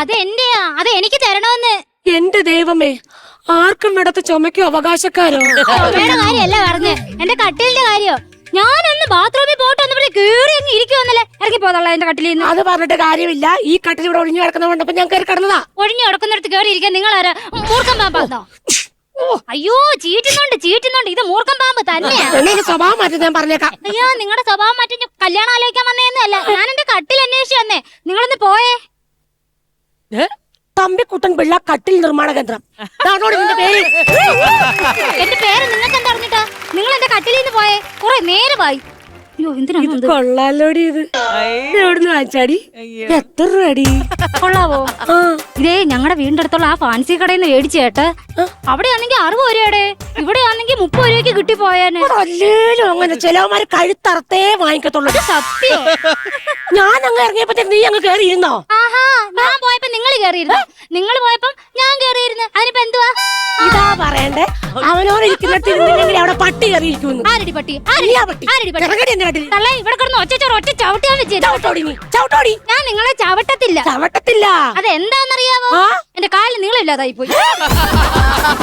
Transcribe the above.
അത് എന്റെയാ? അത് എനിക്ക് തരണമെന്ന്. എന്റെ ദൈവമേ ആർക്കും ഇടത്ത് ചുമക്കോ അവകാശക്കാരോ? ചുമയുടെ കാര്യമല്ല പറഞ്ഞ്. എന്റെ കട്ടിലിന്റെ കാര്യോ? ഞാനൊന്ന് ബാത്റൂമിൽ പോയിട്ട് പറഞ്ഞ് കേറി അങ്ങ് ഇരിക്കുവന്നല്ലേ? ഇറങ്ങി പോതള്ള എന്റെ കട്ടിലിൽ നിന്ന്. അത് പറഞ്ഞിട്ട് കാര്യമില്ല. ഈ കട്ടിൽ ഇവിടെ ഒഴിഞ്ഞു കിടക്കുന്നതുകൊണ്ടപ്പോ ഞാൻ കയറി കിടന്നതാ. ഒഴിഞ്ഞു കിടക്കുന്നിടത്ത് കേറി ഇരിക്കാൻ നിങ്ങൾ ആരാ മൂർഖം പാമ്പാന്നോ? അയ്യോ ചീറ്റുന്നുണ്ട് ചീറ്റുന്നുണ്ട്. ഇത് മൂർഖം പാമ്പ് തന്നെയാ. എന്നെ സ്വഭാവം മാറ്റി ഞാൻ പറഞ്ഞേക്കാം. അയ്യോ നിങ്ങളുടെ സ്വഭാവം മാറ്റി ഞാൻ കല്യാണം ആലോചിക്കാൻ വന്നേന്നല്ല. ഞാൻ എന്റെ കട്ടിൽ അന്വേഷിച്ചു തമ്പിക്കുട്ടൻ പിള്ള കട്ടിൽ നിർമ്മാണ കേന്ദ്രം. ഇതാണോടി നിന്റെ പേര്? എന്റെ പേര് നിങ്ങൾക്ക് എന്താ അറിഞ്ഞിട്ടാ? നിങ്ങൾ എന്റെ കട്ടിലിൽ നിന്ന് പോയേ കുറെ നേരമായി. അയ്യോ എന്തിനാ ഇത് കൊള്ളാലോടി ഇത്. ഇത് എവിടുന്ന് വാങ്ങിച്ചാടി? എത്ര രൂപടി കൊള്ളാവോ? ഇതേ ഞങ്ങളുടെ വീടിന്റെ അടുത്തുള്ള ആ ഫാൻസി കടയിൽ നിന്ന് മേടിച്ചേട്ട് അവിടെ ആണെങ്കിൽ അറുപത് രൂപയുടെ ഇവിടെ ആണെങ്കിൽ മുപ്പത് രൂപയ്ക്ക് കിട്ടി അല്ലേലും അങ്ങനെ ചിലവന്മാര് കഴുത്തറത്തേ വാങ്ങിക്കത്തുള്ളൂ. സത്യം. ഞാൻ അങ്ങ് ഇറങ്ങിയപ്പോഴത്തേക്ക് നീ അങ്ങ് കയറി ഇരുന്നോ ആഹാ ഞാൻ പോയപ്പോ നിങ്ങൾ കേറിയിരുന്നു നിങ്ങൾ പോയപ്പോ ഞാൻ കേറിയിരുന്നു അതിനിപ്പോ എന്തുവാ? ഇതാ പറയണ്ടേ. അവനോട് ഇരിക്കുന്നിടത്തിരുന്നില്ലെങ്കിൽ അവിടെ പട്ടി കയറിയിരിക്കുന്നു. ആരടി പട്ടി? നീയാ പട്ടി. ആരടി പട്ടി? ഇറങ്ങടി എന്റെ കട്ടിൽ തള്ളേ ഇവിടെ കിടന്ന് ഒറ്റ ചോറ് ഒറ്റ ചവിട്ടാൻ വെച്ചേ ചവിട്ടോടി നീ. ചവിട്ടോടി. ഞാൻ നിങ്ങളെ ചവിട്ടത്തില്ല. ചവിട്ടത്തില്ല. അതെന്താന്നറിയാവോ ആ? എന്റെ കാലിൽ നീളമില്ലാതായി പോയി